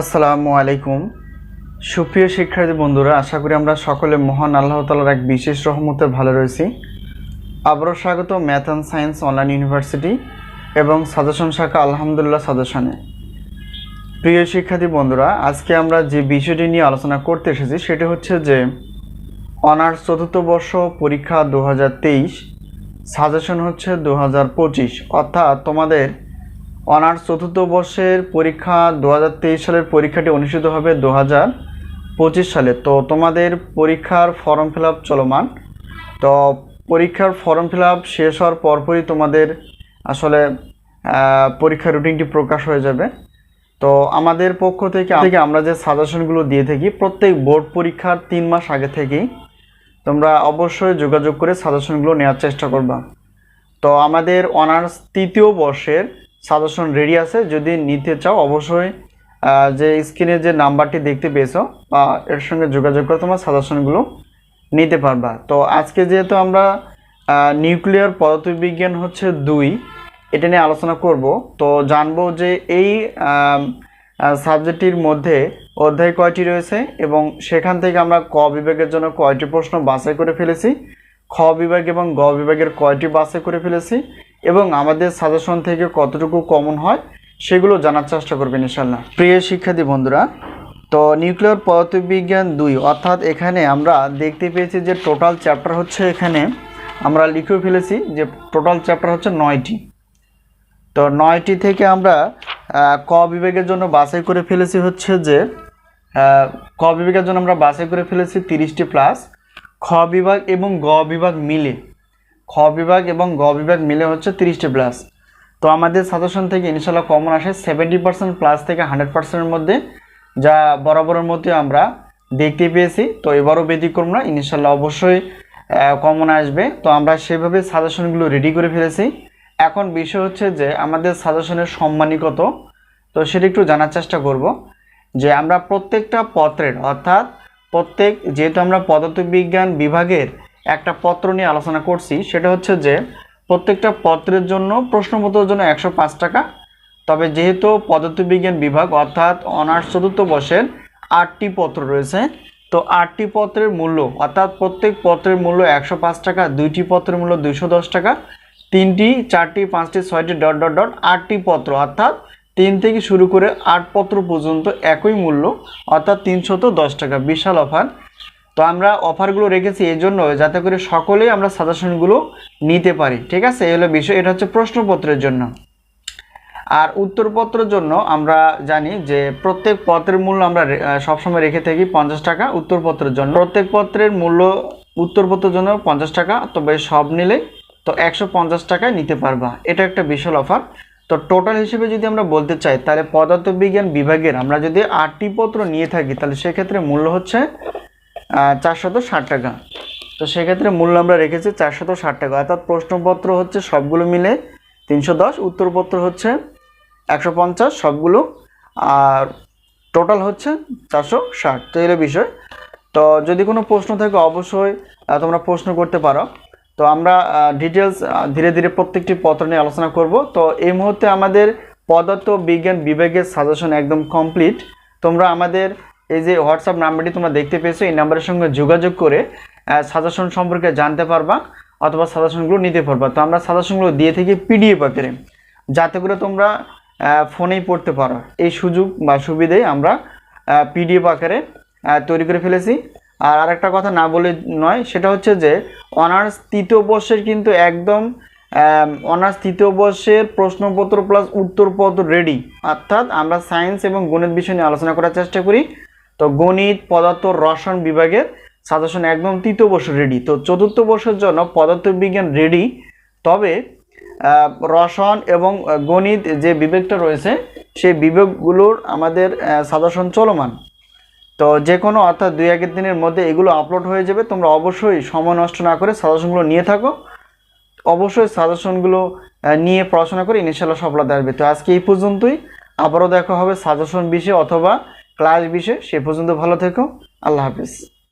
আসসালামু আলাইকুম। সুপ্রিয় শিক্ষার্থী বন্ধুরা, আশা করি আমরা সকলে মহান আল্লাহ তালার এক বিশেষ রহমতে ভালো রয়েছি। আবারও স্বাগত math and science online university এবং সাজেশন শাখা আলহামদুলিল্লাহ সাজেশনে। প্রিয় শিক্ষার্থী বন্ধুরা, আজকে আমরা যে বিষয়টি নিয়ে আলোচনা করতে এসেছি, সেটি হচ্ছে যে অনার্স চতুর্থ বর্ষ পরীক্ষা দু হাজার তেইশ, সাজেশন হচ্ছে দু হাজার পঁচিশ। অর্থাৎ তোমাদের অনার্স চতুর্থ বর্ষের পরীক্ষা দু হাজার তেইশ সালের পরীক্ষাটি অনুষ্ঠিত হবে দু সালে। তো তোমাদের পরীক্ষার ফর্ম ফিল চলমান। তো পরীক্ষার ফর্ম ফিল শেষ হওয়ার পরপরই তোমাদের আসলে পরীক্ষার রুটিনটি প্রকাশ হয়ে যাবে। তো আমাদের পক্ষ থেকে থেকে আমরা যে সাজেশনগুলো দিয়ে থাকি, প্রত্যেক বোর্ড পরীক্ষার তিন মাস আগে থেকেই তোমরা অবশ্যই যোগাযোগ করে সাজেশনগুলো নেওয়ার চেষ্টা করবা। তো আমাদের অনার্স তৃতীয় বর্ষের সাজেশন রেডি আছে, যদি নিতে চাও, অবশ্যই যে স্ক্রিনে যে নাম্বারটি দেখতে পেয়েছ, বা এর সঙ্গে যোগাযোগ করে তোমার সাজেশনগুলো নিতে পারবা। তো আজকে যেহেতু আমরা নিউক্লিয়ার পদার্থবিজ্ঞান হচ্ছে দুই, এটা নিয়ে আলোচনা করব। তো জানব যে এই সাবজেক্টটির মধ্যে অধ্যায় কয়টি রয়েছে, এবং সেখান থেকে আমরা ক বিভাগের জন্য কয়টি প্রশ্ন বাছাই করে ফেলেছি, খ বিভাগ এবং গ বিভাগের কয়টি বাছাই করে ফেলেছি এবং আমাদের সাজেশন থেকে কতটুকু কমন হয়, সেগুলো জানার চেষ্টা করবেন ইনশাল্লাহ প্রিয় শিক্ষার্থী বন্ধুরা, তো নিউক্লিয়ার পদার্থবিজ্ঞান দুই, অর্থাৎ এখানে আমরা দেখতে পেয়েছি যে টোটাল চ্যাপ্টার হচ্ছে এখানে, আমরা লিখেও ফেলেছি যে টোটাল চ্যাপ্টার হচ্ছে নয়টি। তো নয়টি থেকে আমরা ক বিভাগের জন্য বাছাই করে ফেলেছি হচ্ছে যে ক বিভাগের জন্য আমরা বাছাই করে ফেলেছি তিরিশটি প্লাস খ বিভাগ এবং গ বিভাগ মিলে। খ বিভাগ এবং গ বিভাগ মিলে হচ্ছে তিরিশটি প্লাস তো আমাদের সাজেশন থেকে ইনশাল্লাহ কমন আসে সেভেন্টি পার্সেন্ট প্লাস থেকে হান্ড্রেড পার্সেন্টের মধ্যে যা বরাবরের মধ্যে আমরা দেখতে পেয়েছি। তো এবারও ব্যতিক্রম না ইনশাল্লাহ অবশ্যই কমন আসবে। তো আমরা সেভাবে সাজেশনগুলো রেডি করে ফেলেছি। এখন বিষয় হচ্ছে যে আমাদের সাজেশনের সম্মানী কত? তো সেটা একটু জানার চেষ্টা করব যে আমরা প্রত্যেকটা পত্রের অর্থাৎ প্রত্যেক যেহেতু আমরা পদার্থবিজ্ঞান বিভাগের একটা পত্র নিয়ে আলোচনা করছি, সেটা হচ্ছে যে প্রত্যেকটা পত্রের জন্য প্রশ্নপত্রের জন্য একশো পাঁচ টাকা। তবে যেহেতু পদার্থবিজ্ঞান বিভাগ অর্থাৎ অনার্স চতুর্থ বর্ষের আটটি পত্র রয়েছে, তো আটটি পত্রের মূল্য, অর্থাৎ প্রত্যেক পত্রের মূল্য একশো পাঁচ টাকা, দুইটি পত্রের মূল্য দুইশো দশ টাকা, তিনটি, চারটি, পাঁচটি, ছয়টি, ডট ডট ডট, আটটি পত্র, অর্থাৎ তিন থেকে শুরু করে আট পত্র পর্যন্ত একই মূল্য, অর্থাৎ তিনশত দশ টাকা। বিশাল অফার। তো আমরা অফারগুলো রেখেছি এই জন্য যাতে করে সকলেই আমরা সাজেশনগুলো নিতে পারি, ঠিক আছে? এই হলো বিষয়, এটা হচ্ছে প্রশ্নপত্রের জন্য। আর উত্তরপত্রের জন্য আমরা জানি যে প্রত্যেক পত্রের মূল্য আমরা সবসময় রেখে থাকি পঞ্চাশ টাকা উত্তরপত্রের জন্য। প্রত্যেক পত্রের মূল্য উত্তরপত্রের জন্য পঞ্চাশ টাকা, তবে সব নিলে তো একশো পঞ্চাশ টাকায় নিতে পারবা। এটা একটা বিশাল অফার। তো টোটাল হিসেবে যদি আমরা বলতে চাই, তাহলে পদার্থবিজ্ঞান বিভাগের আমরা যদি আটটি পত্র নিয়ে থাকি, তাহলে সেক্ষেত্রে মূল্য হচ্ছে চারশত ষাট টাকা। তো সেক্ষেত্রে মূল্য আমরা রেখেছি চারশত ষাট টাকা। অর্থাৎ প্রশ্নপত্র হচ্ছে সবগুলো মিলে তিনশো দশ, উত্তরপত্র হচ্ছে একশো পঞ্চাশ, সবগুলো, আর টোটাল হচ্ছে চারশো ষাট। তো এর বিষয়। তো যদি কোনো প্রশ্ন থাকে অবশ্যই তোমরা প্রশ্ন করতে পারো। তো আমরা ডিটেলস ধীরে ধীরে প্রত্যেকটি পত্র নিয়ে আলোচনা করব। তো এই মুহূর্তে আমাদের পদার্থ বিজ্ঞান বিভাগের সাজেশন একদম কমপ্লিট তোমরা আমাদের এই যে হোয়াটসঅ্যাপ নাম্বারটি তোমরা দেখতে পেয়েছ, এই নাম্বারের সঙ্গে যোগাযোগ করে সাজেশন সম্পর্কে জানতে পারবা অথবা সাজেশনগুলো নিতে পারবা। তো আমরা সাজেশনগুলো দিয়ে থাকি পিডিএফ আকারে, যাতে করে তোমরা ফোনেই পড়তে পারো। এই সুযোগ বা সুবিধে আমরা পিডিএফ আকারে তৈরি করে ফেলেছি। আর আরেকটা কথা না বলে নয়, সেটা হচ্ছে যে, অনার্স তৃতীয় বর্ষের কিন্তু একদম অনার্স তৃতীয় বর্ষের প্রশ্নপত্র প্লাস উত্তরপত্র রেডি অর্থাৎ আমরা সায়েন্স এবং গণিত বিষয় নিয়ে আলোচনা করার চেষ্টা করি। তো গণিত, পদার্থ, রসায়ন বিভাগের সাজেশন একদম তৃতীয় বর্ষ রেডি তো চতুর্থ বর্ষের জন্য পদার্থবিজ্ঞান রেডি তবে রসায়ন এবং গণিত যে বিভাগটা রয়েছে, সেই বিভাগগুলোর আমাদের সাজেশন চলমান। তো যে কোনো অর্থাৎ দুই একের দিনের মধ্যে এগুলো আপলোড হয়ে যাবে, তোমরা অবশ্যই সময় নষ্ট না করে সাজেশনগুলো নিয়ে থাকো। অবশ্যই সাজেশনগুলো নিয়ে পড়াশোনা করে ইনশাল্লাহ সফলতা আসবে। তো আজকে এই পর্যন্তই। আবারও দেখা হবে সাজেশন বিষয়ে অথবা ক্লাস বিষয়ে সে পর্যন্ত ভালো থেকো। আল্লাহ হাফিজ।